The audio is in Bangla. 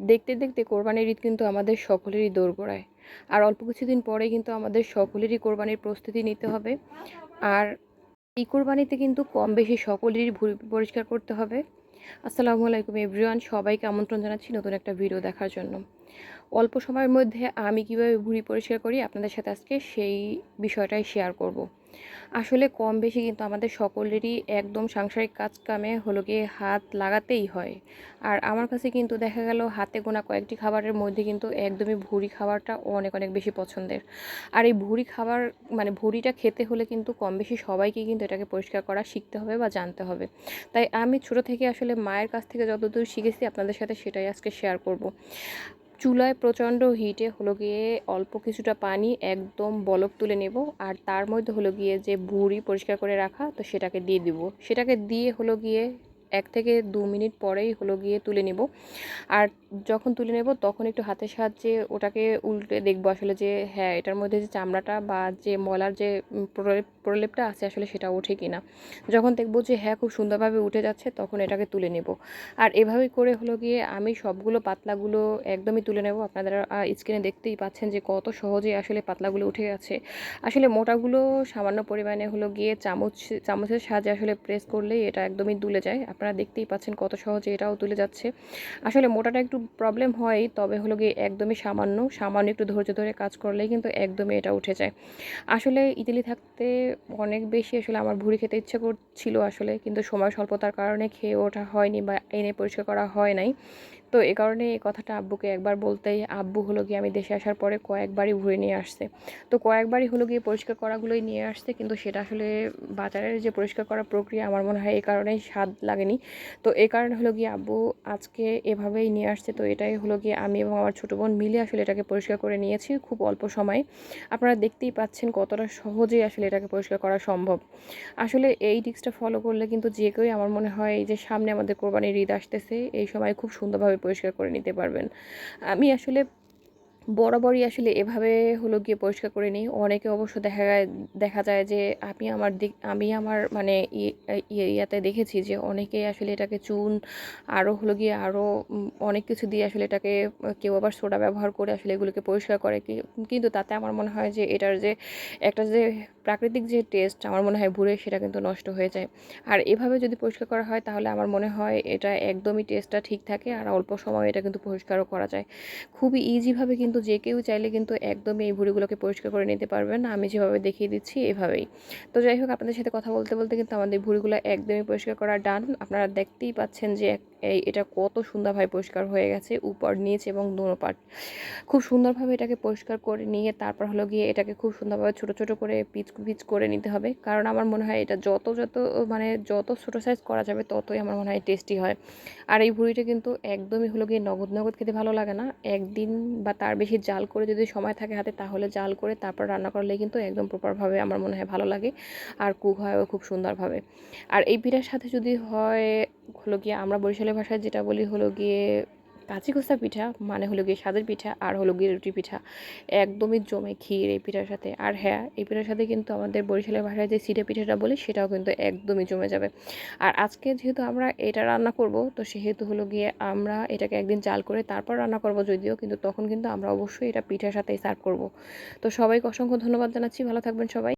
দেখতে দেখতে কোরবানির ঈদ কিন্তু আমাদের সকলেরই দোরগোড়ায় আর অল্প কিছুদিন পরে কিন্তু আমাদের সকলেরই কোরবানির প্রস্তুতি নিতে হবে। আর এই কোরবানিতে কিন্তু কম বেশি সকলেরই ভুল পরিষ্কার করতে হবে। আসসালামু আলাইকুম এভরিওয়ান সবাইকে আমন্ত্রণ জানাচ্ছি নতুন একটা ভিডিও দেখার জন্য। অল্প সময়ের মধ্যে আমি কীভাবে ভুঁড়ি পরিষ্কার করি আপনাদের সাথে আজকে সেই বিষয়টাই শেয়ার করব। আসলে কম বেশি কিন্তু আমাদের সকলেরই একদম সাংসারিক কাজ কামে হলো গিয়ে হাত লাগাতেই হয়। আর আমার কাছে কিন্তু দেখা গেল হাতে গোনা কয়েকটি খাবারের মধ্যে কিন্তু একদমই ভুড়ি খাবারটা অনেক অনেক বেশি পছন্দের। আর এই ভুড়ি খাবার মানে ভুড়িটা খেতে হলে কিন্তু কম বেশি সবাইকে কিন্তু এটাকে পরিষ্কার করা শিখতে হবে বা জানতে হবে। তাই আমি ছোট থেকে আসলে মায়ের কাছ থেকে যতদূর শিখেছি আপনাদের সাথে সেটাই আজকে শেয়ার করব। চুলায় প্রচণ্ড হিটে হলো গিয়ে অল্প কিছুটা পানি একদম বলক তুলে নেব। আর তার মধ্যে হলো গিয়ে যে ভুড়ি পরিষ্কার করে রাখা, তো সেটাকে দিয়ে দিব। সেটাকে দিয়ে হলো গিয়ে এক থেকে দু মিনিট পরেই হলো গিয়ে তুলে নেব। আর যখন তুলে নেব তখন একটু হাতের সাহায্যে ওটাকে উল্টে দেখব আসলে যে হ্যাঁ এটার মধ্যে যে চামড়াটা বা যে মলার যে প্রলেপ, প্রলেপটা আছে আসলে সেটা ওঠে কি না যখন দেখব যে হ্যাঁ খুব সুন্দরভাবে উঠে যাচ্ছে তখন এটাকে তুলে নেব। আর এভাবেই করে হলো গিয়ে আমি সবগুলো পাতলাগুলো একদমই তুলে নেব। আপনারা স্ক্রিনে দেখতেই পাচ্ছেন যে, কত সহজেই আসলে পাতলাগুলো উঠে গেছে আসলে মোটাগুলো সামান্য পরিমাণে হলো গিয়ে চামচ, চামচের সাহায্যে আসলে প্রেস করলেই এটা একদমই তুলে যায়। আপনারা দেখতেই পাচ্ছেন কত সহজে এটাও তুলে যাচ্ছে। আসলে মোটাটা একটু প্রবলেম হয়, তবে হলো গিয়ে একদমই সামান্য সামান্য একটু ধৈর্য ধরে কাজ করলেই কিন্তু একদমই এটা উঠে যায়। আসলে ইতালি থাকতে অনেক বেশি আসলে আমার ভুড়ি খেতে ইচ্ছে করছিল আসলে, কিন্তু সময় স্বল্পতার কারণে খেয়ে ওঠা হয়নি বা এনে পরিষ্কার করা হয় নাই। তো এ কারণে এই কথাটা আব্বুকে একবার বলতেই আব্বু হলো গিয়ে আমি দেশে আসার পরে কয়েকবারই ঘুরে নিয়ে আসছে। তো কয়েকবারই হলো গিয়ে পরিষ্কার করাগুলোই নিয়ে আসছে, কিন্তু সেটা আসলে বাজারের যে পরিষ্কার করা প্রক্রিয়া আমার মনে হয় এই কারণেই স্বাদ লাগেনি। তো এই কারণে হলো গিয়ে আব্বু আজকে এভাবেই নিয়ে আসছে। তো এটাই হলো গিয়ে আমি এবং আমার ছোটো বোন মিলে আসলে এটাকে পরিষ্কার করে নিয়েছি খুব অল্প সময়ে। আপনারা দেখতেই পাচ্ছেন কতটা সহজেই আসলে এটাকে পরিষ্কার করা সম্ভব। আসলে এই টিক্সটা ফলো করলে কিন্তু যে কেউই আমার মনে হয় এই যে সামনে আমাদের কোরবানির ঈদ আসতেছে, এই সময় খুব সুন্দরভাবে পরিষ্কার করে নিতে পারবেন। আমি আসলে বরাবরই আসলে এভাবে হলো গিয়ে পরিষ্কার করে নিই। অনেকে অবশ্য দেখা দেখা যায় যে আমি আমার দিক, আমি আমার মানে ইয়াতে দেখেছি যে অনেকেই আসলে এটাকে চুন আরও হলো গিয়ে আরও অনেক কিছু দিয়ে আসলে এটাকে কেউ আবার সোডা ব্যবহার করে আসলে এগুলোকে পরিষ্কার করে। কিন্তু তাতে আমার মনে হয় যে এটার যে, একটা যে প্রাকৃতিক যে টেস্ট আমার মনে হয় ভুরে সেটা কিন্তু নষ্ট হয়ে যায়। আর এভাবে যদি পরিষ্কার করা হয়, তাহলে আমার মনে হয় এটা একদমই টেস্টটা ঠিক থাকে আর অল্প সময় এটা কিন্তু পরিষ্কারও করা যায়। খুবই ইজিভাবে কিন্তু যে কেউ চাইলে কিন্তু একদমই এই ভুড়িগুলোকে পরিষ্কার করে নিতে পারবেন আমি যেভাবে দেখিয়ে দিচ্ছি, এভাবেই। তো যাই হোক, আপনাদের সাথে কথা বলতে বলতে কিন্তু আমাদের ভুড়িগুলো একদমই পরিষ্কার করা ডান আপনারা দেখতেই পাচ্ছেন যে এটা কত সুন্দরভাবে পরিষ্কার হয়ে গেছে, উপর, নিচ এবং দুনো পাট খুব সুন্দরভাবে এটাকে পরিষ্কার করে নিয়ে তারপর হলো গিয়ে এটাকে খুব সুন্দরভাবে ছোট ছোট করে পিচ পিচ করে নিতে হবে। কারণ আমার মনে হয় এটা যত যত মানে যত ছোটো সাইজ করা যাবে ততই আমার মনে হয় টেস্টি হয়। আর এই ভুড়িটা কিন্তু একদমই হলো গিয়ে নগদ নগদ খেতে ভালো লাগে না। একদিন বা তার বেশি জাল করে যদি সময় থাকে হাতে তাহলে জাল করে তারপর রান্না করলে কিন্তু একদম প্রপারভাবে আমার মনে হয় ভালো লাগে। আর কুক হয়ও খুব সুন্দরভাবে আর এই পিঠার সাথে যদি হয় হলো গিয়ে আমরা বরিশালের ভাষায় যেটা বলি হলো গিয়ে কাঁচি কোস্তা পিঠা মানে হলো গিয়ে স্বাদের পিঠা আর হলো গিয়ে রুটি পিঠা। একদমই জমে ক্ষীর এই পিঠার সাথে। আর হ্যাঁ এই পিঠার সাথে কিন্তু আমাদের বরিশালের ভাষায় যে সিটে পিঠাটা বলি, সেটাও কিন্তু একদমই জমে যাবে। আর আজকে যেহেতু আমরা এটা রান্না করব, তো সেহেতু হলো গিয়ে আমরা এটাকে একদিন চাল করে তারপর রান্না করব যদিও, কিন্তু তখন কিন্তু আমরা অবশ্যই এটা পিঠার সাথেই সার্ভ করব। তো সবাইকে অসংখ্য ধন্যবাদ জানাচ্ছি। ভালো থাকবেন সবাই।